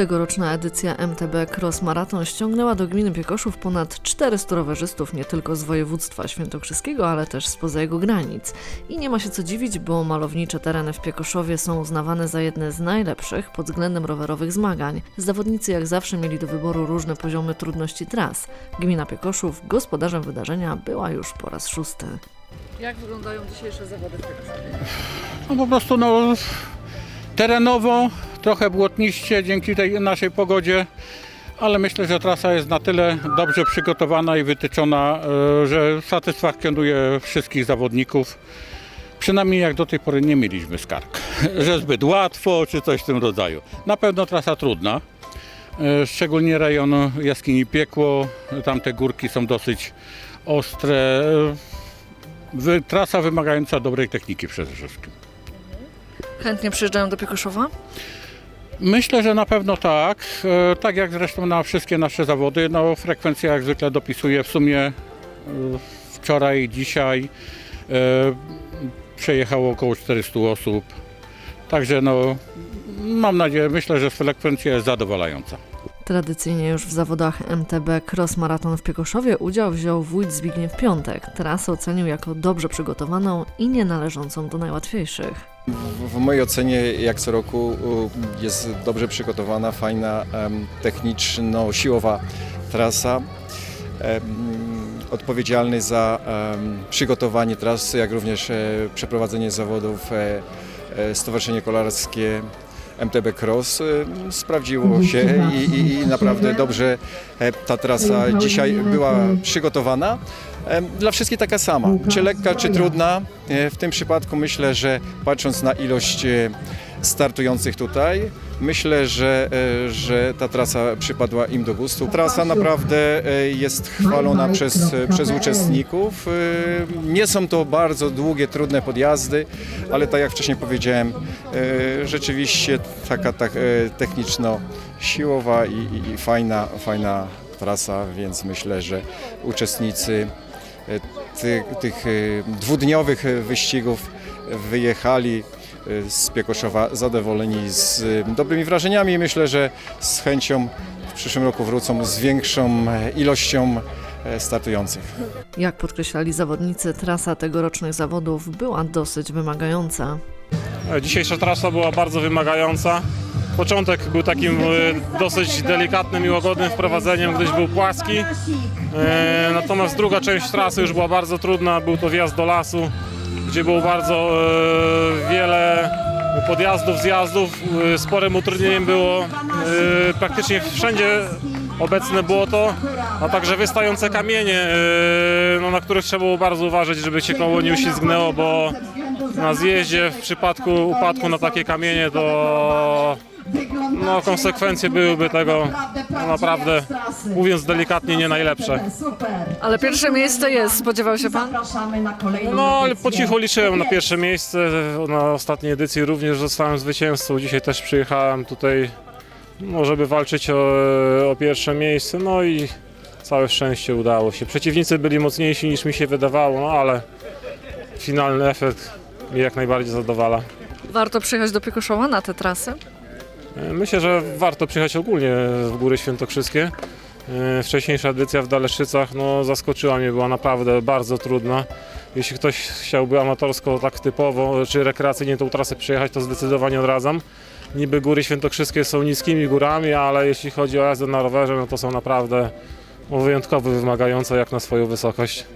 Tegoroczna edycja MTB Cross Marathon ściągnęła do gminy Piekoszów ponad 400 rowerzystów nie tylko z województwa świętokrzyskiego, ale też spoza jego granic. I nie ma się co dziwić, bo malownicze tereny w Piekoszowie są uznawane za jedne z najlepszych pod względem rowerowych zmagań. Zawodnicy jak zawsze mieli do wyboru różne poziomy trudności tras. Gmina Piekoszów gospodarzem wydarzenia była już po raz szósty. Jak wyglądają dzisiejsze zawody w Piekoszowie? No po prostu no, terenowo, trochę błotniście dzięki tej naszej pogodzie, ale myślę, że trasa jest na tyle dobrze przygotowana i wytyczona, e, że satysfakcjonuje wszystkich zawodników. Przynajmniej jak do tej pory nie mieliśmy skarg, że zbyt łatwo czy coś w tym rodzaju. Na pewno trasa trudna, e, szczególnie rejon jaskini Piekło, tam te górki są dosyć ostre. e, Trasa wymagająca dobrej techniki przede wszystkim. Chętnie przyjeżdżają do Piekoszowa? Myślę, że na pewno tak. E, Tak jak zresztą na wszystkie nasze zawody. No, frekwencja jak zwykle dopisuje w sumie e, wczoraj, dzisiaj e, przejechało około 400 osób. Także no, mam nadzieję, myślę, że frekwencja jest zadowalająca. Tradycyjnie już w zawodach MTB Cross Marathon w Piekoszowie udział wziął wójt Zbigniew Piątek. Trasę ocenił jako dobrze przygotowaną i nie należącą do najłatwiejszych. W, mojej ocenie, jak co roku, jest dobrze przygotowana, fajna, techniczno-siłowa trasa. Odpowiedzialny za przygotowanie trasy, jak również e, przeprowadzenie zawodów e, e, Stowarzyszenie Kolarskie MTB Cross e, sprawdziło się i, i, i naprawdę dobrze e, ta trasa dzisiaj była przygotowana. Em, Dla wszystkich taka sama, czy lekka, czy trudna. E, W tym przypadku myślę, że patrząc na ilość e, startujących tutaj, myślę, że, e, że ta trasa przypadła im do gustu. Trasa naprawdę e, jest chwalona przez, przez uczestników. E, Nie są to bardzo długie, trudne podjazdy, ale tak jak wcześniej powiedziałem, e, rzeczywiście taka tak, e, techniczno-siłowa i, i, i fajna, fajna trasa, więc myślę, że uczestnicy e, ty, tych e, dwudniowych e, wyścigów wyjechali e, z Piekoszowa zadowoleni z e, dobrymi wrażeniami. Myślę, że z chęcią w przyszłym roku wrócą z większą e, ilością e, startujących. Jak podkreślali zawodnicy, trasa tegorocznych zawodów była dosyć wymagająca. Dzisiejsza trasa była bardzo wymagająca. Początek był takim e, dosyć delikatnym i łagodnym wprowadzeniem, gdyż był płaski. E, Natomiast druga część trasy już była bardzo trudna. Był to wjazd do lasu, gdzie było bardzo e, wiele podjazdów, zjazdów. E, Sporym utrudnieniem było e, praktycznie wszędzie obecne błoto, a także wystające kamienie, no, na których trzeba było bardzo uważać, żeby się koło nie uślizgnęło, bo na zjeździe w przypadku upadku na takie kamienie to no, konsekwencje byłyby tego no, naprawdę, mówiąc delikatnie, nie najlepsze. Ale pierwsze miejsce jest, spodziewał się pan? No, ale po cichu liczyłem na pierwsze miejsce. Na ostatniej edycji również zostałem zwycięzcą. Dzisiaj też przyjechałem tutaj, no, żeby walczyć o, o pierwsze miejsce. No i całe szczęście udało się. Przeciwnicy byli mocniejsi niż mi się wydawało, no ale finalny efekt mnie jak najbardziej zadowala. Warto przyjechać do Piekoszowa na tę trasę? Myślę, że warto przyjechać ogólnie w Góry Świętokrzyskie. E, Wcześniejsza edycja w Daleszycach no, zaskoczyła mnie, była naprawdę bardzo trudna. Jeśli ktoś chciałby amatorsko, tak typowo, czy rekreacyjnie tą trasę przejechać, to zdecydowanie odradzam. Niby Góry Świętokrzyskie są niskimi górami, ale jeśli chodzi o jazdę na rowerze, no to są naprawdę wyjątkowo wymagające jak na swoją wysokość.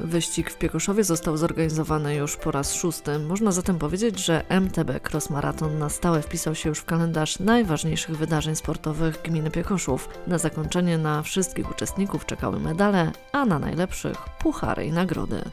Wyścig w Piekoszowie został zorganizowany już po raz szósty. Można zatem powiedzieć, że MTB Cross Marathon na stałe wpisał się już w kalendarz najważniejszych wydarzeń sportowych gminy Piekoszów. Na zakończenie na wszystkich uczestników czekały medale, a na najlepszych puchary i nagrody.